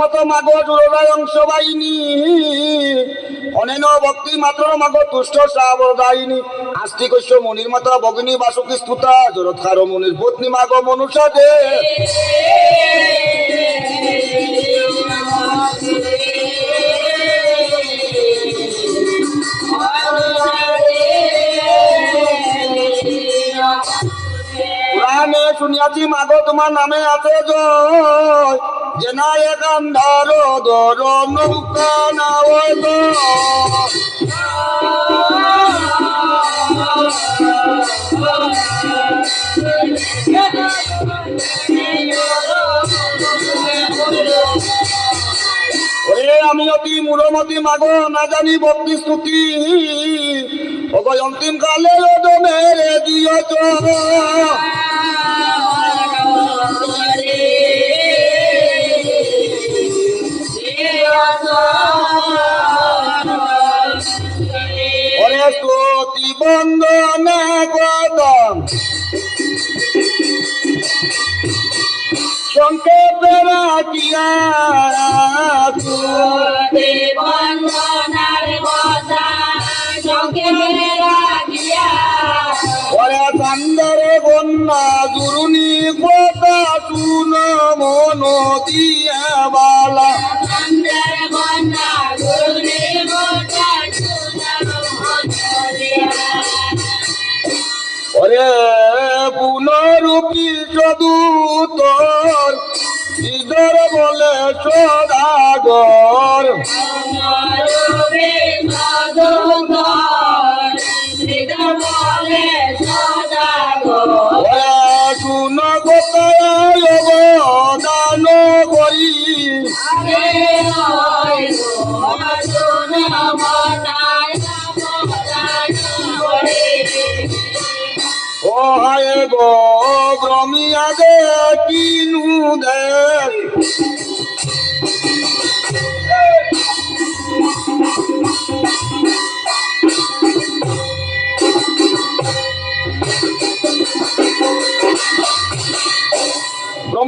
আগমত মাগ জুড়ায় অংশ বাহিনী অনেন ভক্তি মাত্র মাগ তুষ্ট সাবদায়িনী। আস্তি কৈশ্য মনির মাতা ভগিনী বাসুকি স্তুতা জরৎকার মনির পত্নী মাগ মনুষা দে। শুনিয়াছি, মাগো, তোমার নামে আছে জয়। একান ধরো ধর নৌকা না ওই তো ওরে আমি অতি মূলমতি মাগো না জানি ভক্তি স্তুতি অন্তিম কালে মেরে দিয়েছ ওরে বন্দনা গদম সংক্ষেপে রাখিয়া ওরে কান্দরে বন্যা দুরুনি কথা শুন মন দিয়া বালা। ওরে পুনরূপী সদূতর ইদর বলে সদাগর।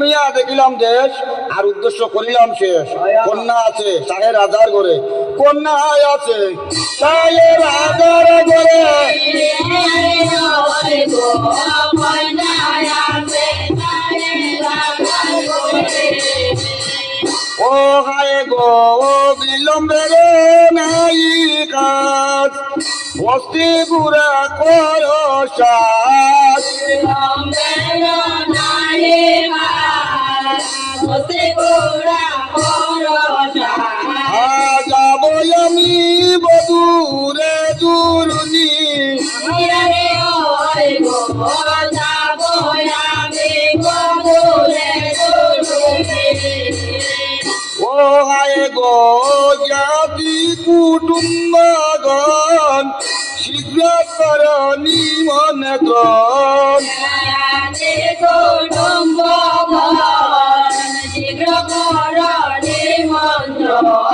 রমিয়া দেখিলাম দেশ, আর উদ্দেশ্য করিলাম শেষ। কন্যা আছে সাহের রাজার ঘরে। কন্যা আছে সাহের রাজার ঘরে। ও হায় গো বিলম্বে রে নাই কাজ। বস্তি পুরা কর সাজ। আজ যাব আমি বধুরে দুরুনি ও হায় গো জাতি কুটুম্বগণ শীঘ্র কর। নিমন্ত্রণ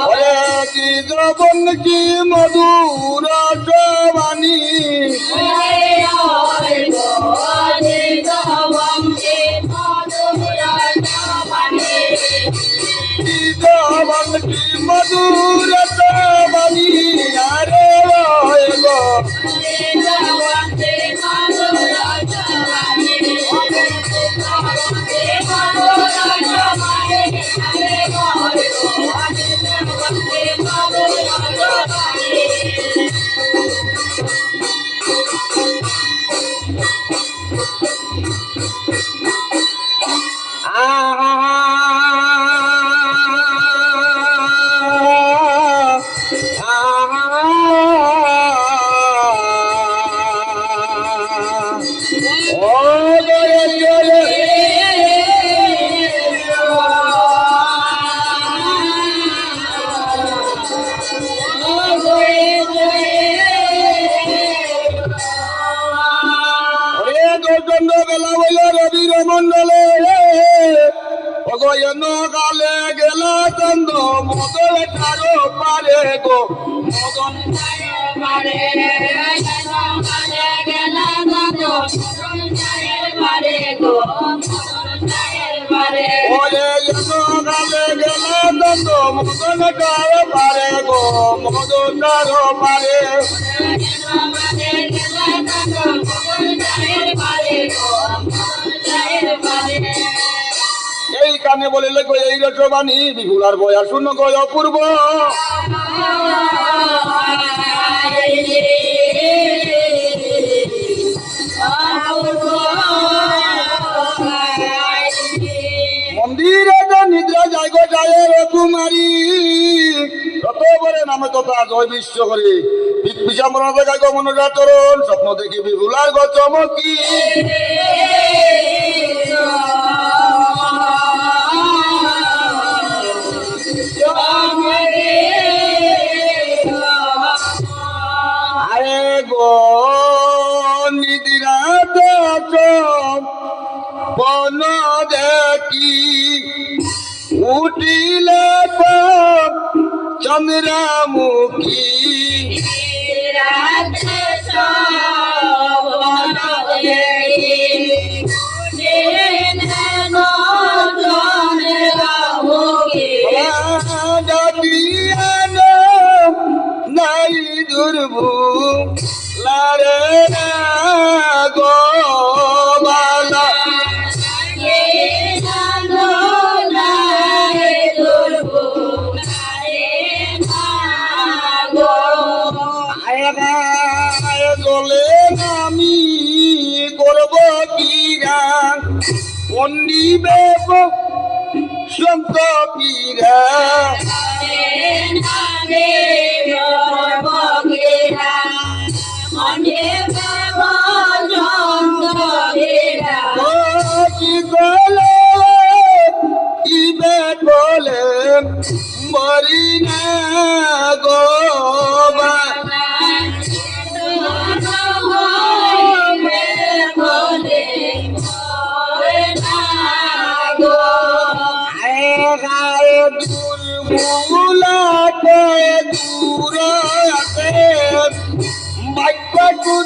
ওরে কি দ্রবণ কি মধুর বাণী মধুর অগয়ন কালে গেলা চন্দ্র মদল কারও পারে গো মদন ওরে এনো গালে গেলে দন্দ মদন কার পারে গো মদন কার পারে এই কানে বলিলে গো এই রসবাণী বিপুলার বয়া শূন্য গয় অপূর্ব। মন্দিরে নিদ্রা যায় গো যায় রঘুমারি বলে নামে তথা জয় বিশ্ব করে পিসামরা দেখায় গো মনোরা চরণ, স্বপ্ন দেখি বিপুলার গো চমকি। চন্দ্রামুখী। সন্ত পীরা ইবে গলে মরি না গো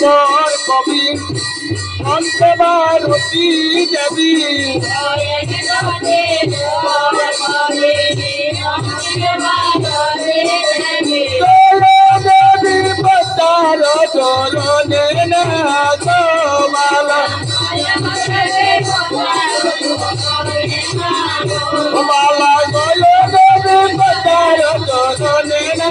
বর কবি কনকেদার রতি দেবী দেবী পতার চরণে না গোবালা বালা গয় দেবী পতার চরণে না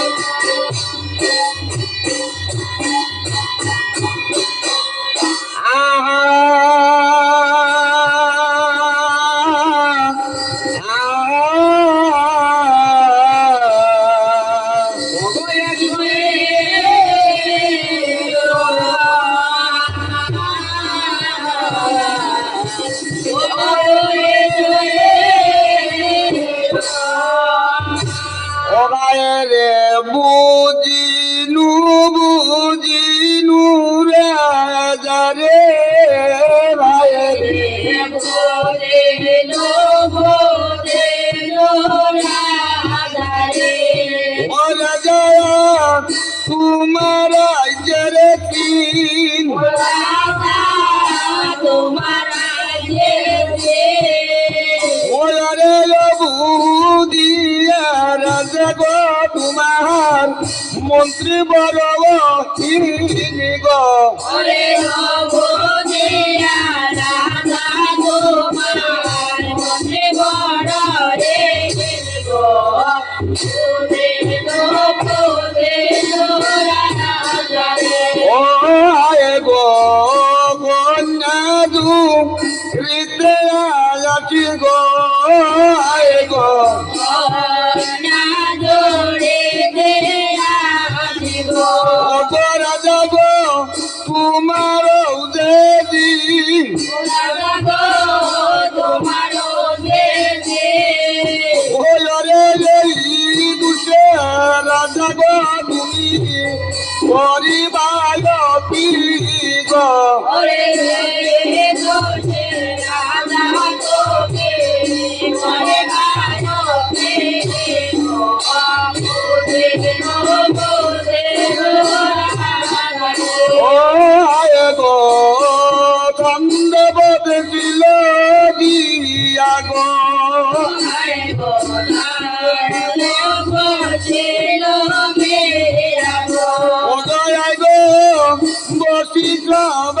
মন্ত্রী বড় দিয়া গো। ও আয় গো বসি সবার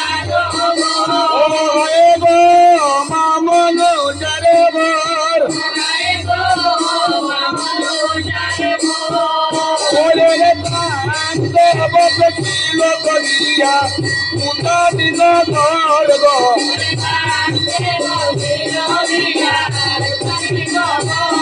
করিয়া উতা দিন ধর গো রাজা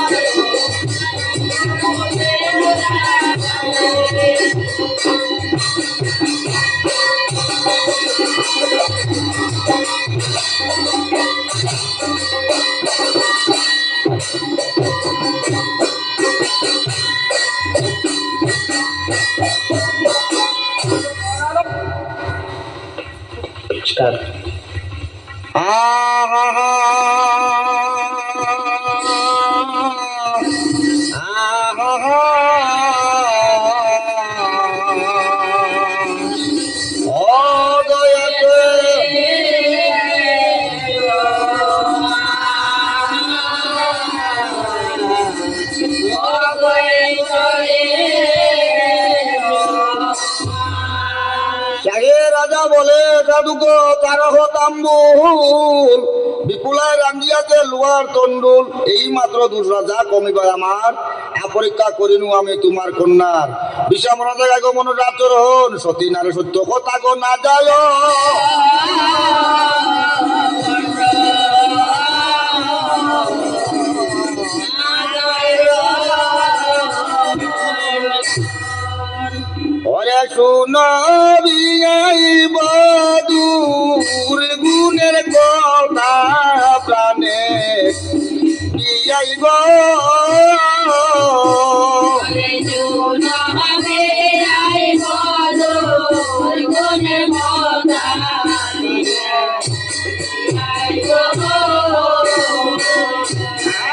বলে সাধুকো তারহ তাম্বুল বিপুলায় রাঙ্গিয়াতে লোয়ার তন্ডুল এই মাত্র দুষ রাজা কমিবার আমার পরীক্ষা করিনু আমি তোমার কন্যার। বিষাম রাজা গাগো মন রাচরণ সতী নারে সত্য কথা গো না যায় ওরে শুনবিয়াই বদুর গুণের কথা প্রাণে। বিয়াই গো।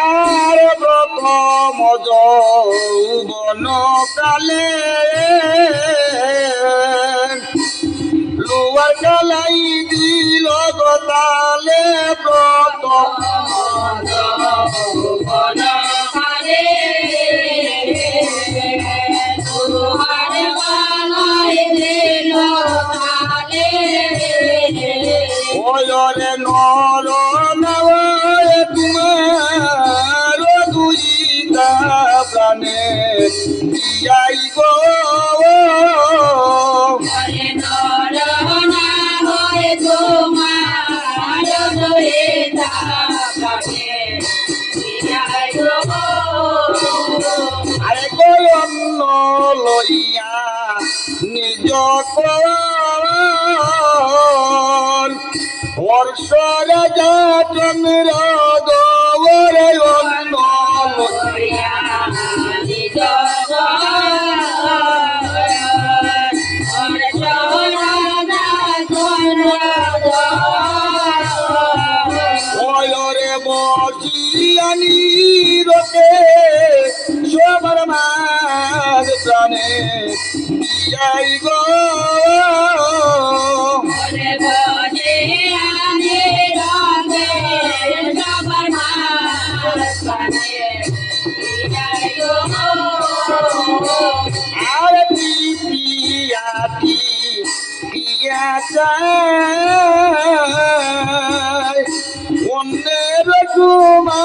আর প্রথম যৌবন কালে নিজ বর্ষ রাজা চন্দ্র চাই অন্যের সুমানক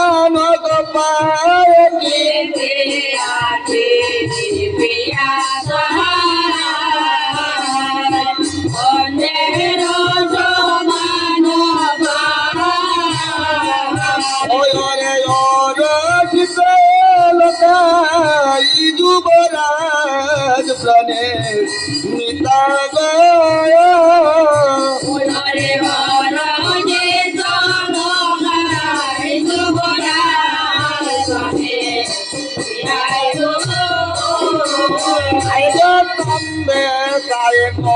আইবে গায়ক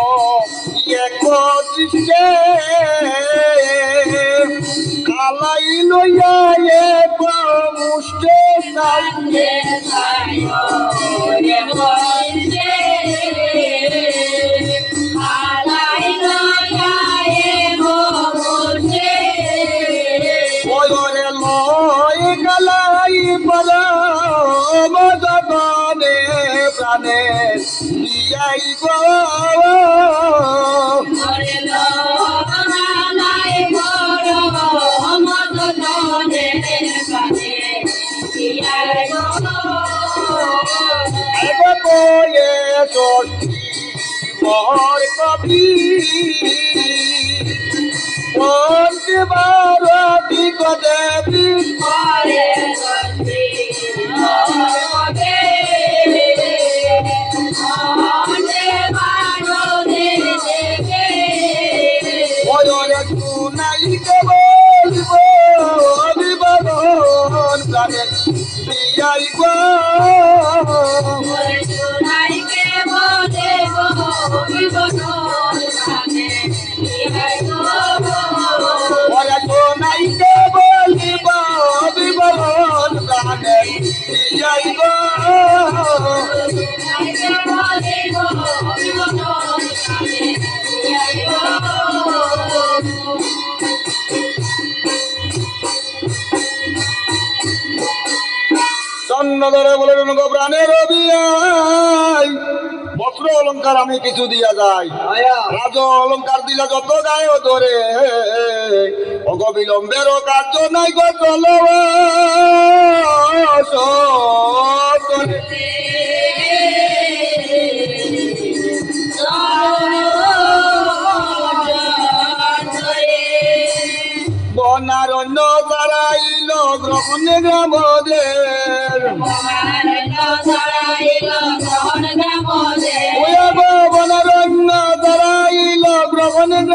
এক দৃষ্টে কালাই লইয়া এক মুষ্টে সাইতে ওরে মর কবি পঞ্চবার দিগ দেবী ওরে চন্ন ধরে বলে গো বস্ত্র অলঙ্কার আমি কিছু দিয়া যাই। রাজ অলঙ্কার দিলে যত গায়ে ধরে। অগ বিলম্বের কার্য নাই গো চল বনারণ্য তারাইল গ্রহণ গ্রামদের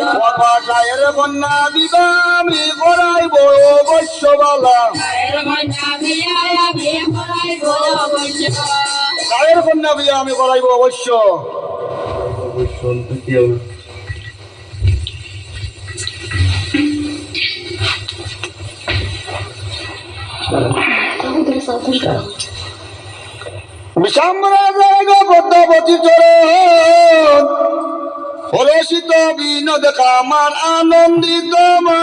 অবাসায়ের বন্যা বিবামী করাইব অবশ্য বালা কায়ের কন্যা বিয়া আমি করাইব অবশ্য বিশাম্বরা জয় গো পদ্মাবতী চরণ হরে বিনোদ কামার আনন্দিত মা।